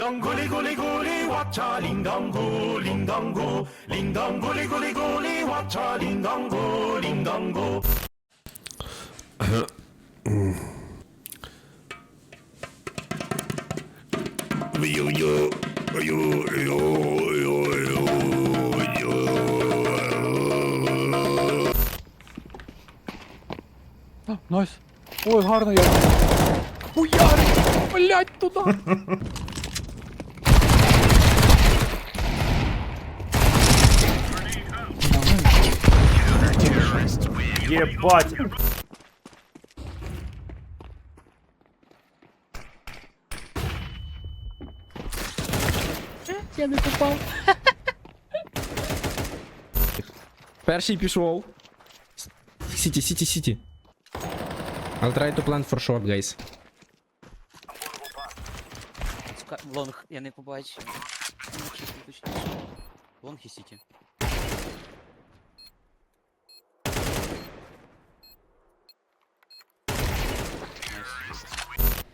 dong guli guli guli wacha ling dong gu ling dong gu ling dong guli guli guli wacha ling dong gu ling dong gu Найс. Ой, гарно я. Хуярик! Блять, туда! Єбать! Я не попав. Перший пішов. Сіті, сіті, сіті. I'll try to plant for short, guys. Сука, лонг, я не побачив. Ну, чесно, точніше. Лонг і сіті.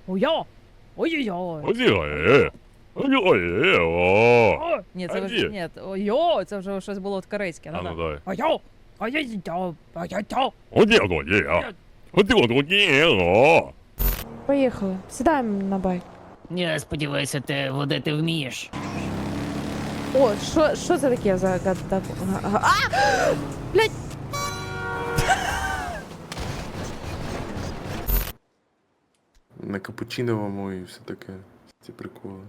Ой-йо! Ой-ой-ой! Ой-ой-ой! Ой-ой-ой! Ні, це вже ні. ой-йо, це вже щось було корейське. А ну Ну, дай. ой-йо! Ой-йо! Ой-йо! Ой-ой-ой! Ой-ой-ой! Поїхали. Сідаємо на байк. Я сподіваюся, ти водити вмієш. О, що, що це таке за гад- А! Блять! На капучиновому і все таке. Ці приколи.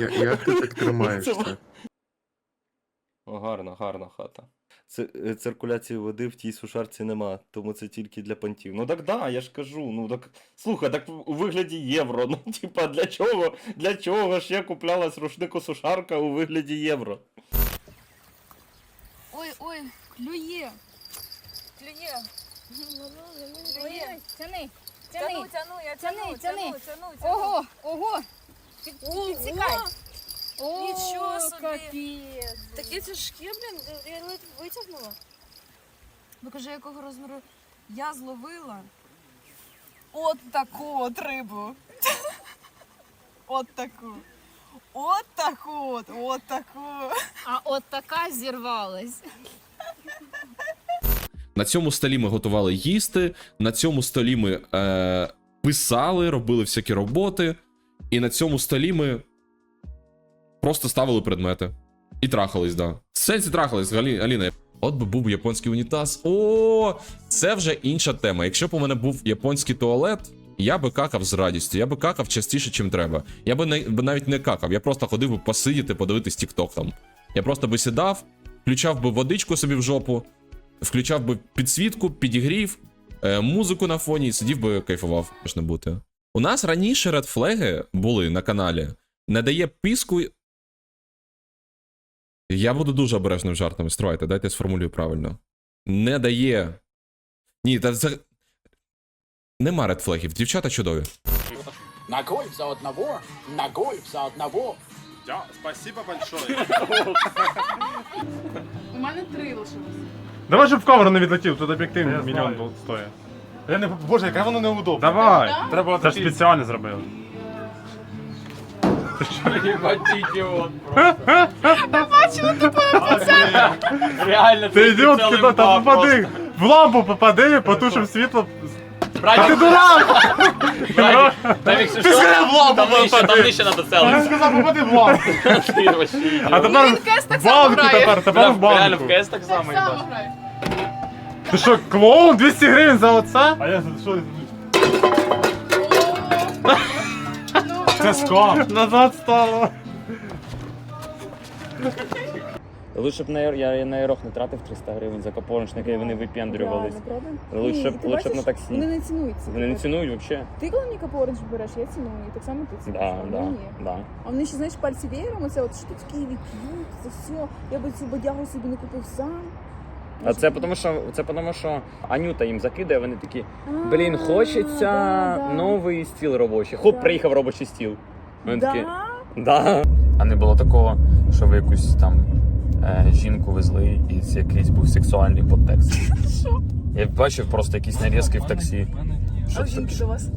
Я, як ти так тримаєшся? О, гарна, гарна хата. Е, циркуляції води в тій сушарці нема, тому це тільки для понтів. Ну так да, я ж кажу. Ну так слухай, так у вигляді євро. Ну, типа, для чого? Для чого ж я куплялась рушнику сушарка у вигляді євро? Ой, ой, клює. Клює. Клює. Тяни. Тяни. Тяну, тяну, я тяну, тяни, тяну, тяну, тяну. Ого, ого. Під, підсікай. О, Нічого собі. капець. Такі тяжкі, блін, я ледь витягнула. Ну кажи, якого розміру я зловила. От таку от рибу. От таку. От таку от, от таку. А от така зірвалась. На цьому столі ми готували їсти, на цьому столі ми е, писали, робили всякі роботи, і на цьому столі ми просто ставили предмети. І трахались, да. В сенсі трахались, Галі... Аліна. От би був японський унітаз. О, це вже інша тема. Якщо б у мене був японський туалет, я би какав з радістю. Я би какав частіше, чим треба. Я би, не, навіть не какав, я просто ходив би посидіти, подивитись TikTok там. Я просто би сідав, включав би водичку собі в жопу, включав би підсвітку, підігрів, е, музику на фоні і сидів би кайфував, можна бути. У нас раніше редфлеги були на каналі. Не дає піску. Я буду дуже обережним жартами. Стривайте, дайте я сформулюю правильно. Не дає. Ні, та це. Нема редфлегів. Дівчата чудові. На гольф за одного, на гольф за одного. Спасибо большое. У мене три лишилось. Давай, щоб в камеру не відлетів, тут об'єктив мільйон стоїть. Я не... Боже, яке воно неудобно. Давай! Треба Це ж спеціально зробили. Реально, Ти ідіот, куди там попади! В лампу попади, потушив світло. А ти дурак! Ти сказав в лампу попади! Ти сказав попади в лампу! А тепер в банку тепер, тепер в банку. так само грає. Ти що, клоун? 200 гривень за оце? А я що? Це скам. Назад стало. Лучше б на я на аерох не тратив 300 гривень за капоночники, і вони випендрювались. правда? Лучше, б- Ні, ти лучше б на таксі. Вони не цінуються. Вони не цінують взагалі. Ти коли мені капоранж береш, я ціную, і так само ти цінуєш. Да, а да, вони ні. да. А вони ще, знаєш, пальці веєром, оце от що такі п'ють, це все. Я би цю бодягу собі не купив сам. А це тому, що це тому, що Анюта їм закидає, вони такі. Блін, хочеться новий стіл робочий. Хоп, приїхав робочий стіл. Вони такі. Да. А не було такого, що ви якусь там е, жінку везли, і це якийсь був сексуальний подтекст. Що? Я бачив просто якісь нарізки в таксі. А в жінки до вас?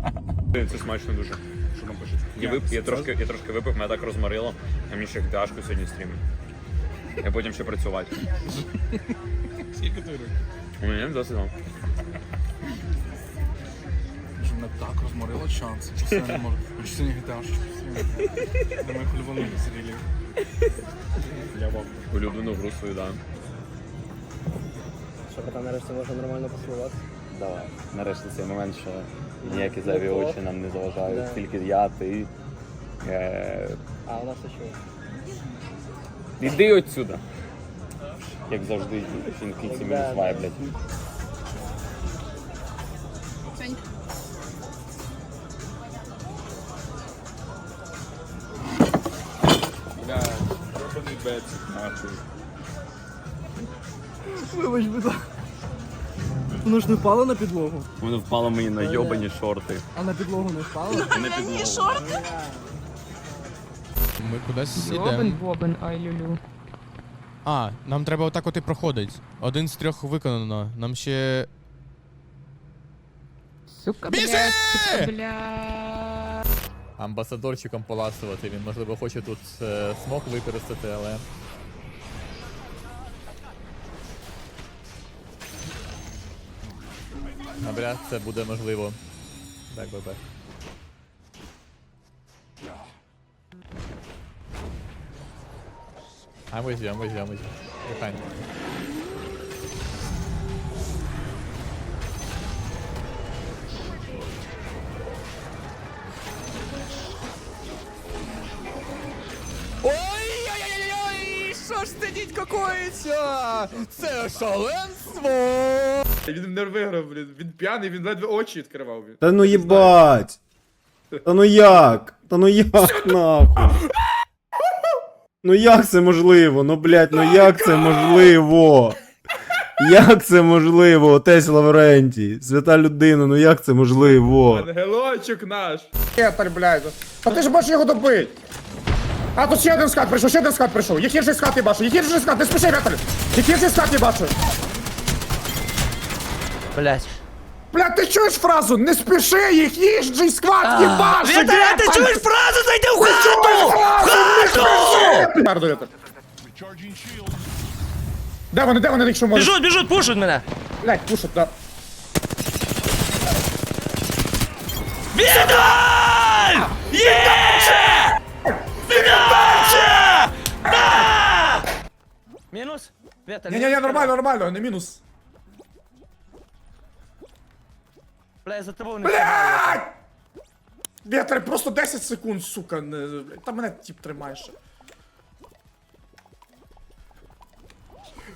Це смачно дуже. Що там пишуть? Я, вип... я, трошки, я трошки випив, мене так розморило, а мені ще ГТАшку сьогодні стрімить. Я потім ще працювати. Скільки ти років? У мене досить вам. Мене так розморило шанс. Що я не можу. Хочу сьогодні GTA, що До моїх улюблених зрілів. Я вам улюблену гру свою дам. Що кота нарешті можна нормально поспілкуватися? Давай. Нарешті цей момент, що ніякі зайві очі нам не заважають. Тільки я, ти. Е... А у нас що? Іди отсюда. Як завжди, жінки ці мінус вайблять. Бля, нахуй. Вибач, будь ласка. Воно ж не впало на підлогу? Воно впало мені на йобані шорти. А на підлогу не впало? Не підлогу. Ми кудись йдемо. бобен, ай люлю. А, нам треба отак от і проходить. Один з трьох виконано. Нам ще. Сука, блядь, сука, блядь. Амбасадорчиком поласувати. Він, можливо, хоче тут е, смок використати, але. Навряд це буде можливо. Так, бебе. I'm with you, I'm with you, I'm Дідько коїться? Це шаленство! Він не виграв, блін. Він п'яний, він ледве очі відкривав. Він. Та ну єбать! Та ну як? Та ну як нахуй? Ну як це можливо? Ну блять, ну як це можливо? Як це можливо? Отець Лаврентій, свята людина, ну як це можливо? Ангелочок наш. Кеталь, блядь. А ти ж бачиш його добить. А тут ще один скат прийшов, ще один скат прийшов. Який же скат я бачу? Який же скат? Не спіши, Віталь. Який же скат я бачу? Блять. Блядь, ти чуєш фразу? Не спіши, який же скат їбаш! Віталя, ти чуєш фразу? Зайди в хату! хату! Гарно, Де вони, де вони, якщо можуть? Біжуть, біжуть, пушуть мене! Блядь, пушать, да. Віталь! Віталь, Ні-ні-ні, нормально, нормально, не мінус. Бля, я за тобою не Блядь! Вітер, просто 10 секунд, сука, не... Та мене тип тримає ще.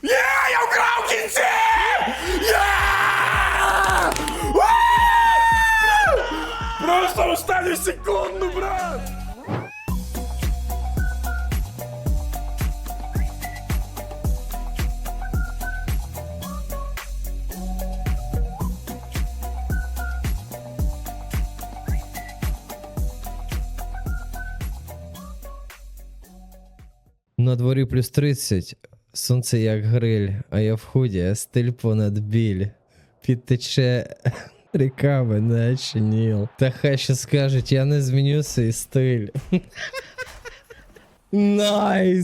Є, я вкрав кінці! Є! Просто останню секунду, брат! На дворі плюс 30, сонце як гриль, а я в худі, стиль понад біль. Підтече ріками, наче ніл. Та хай ще скажуть, я не зміню свій стиль. Найс!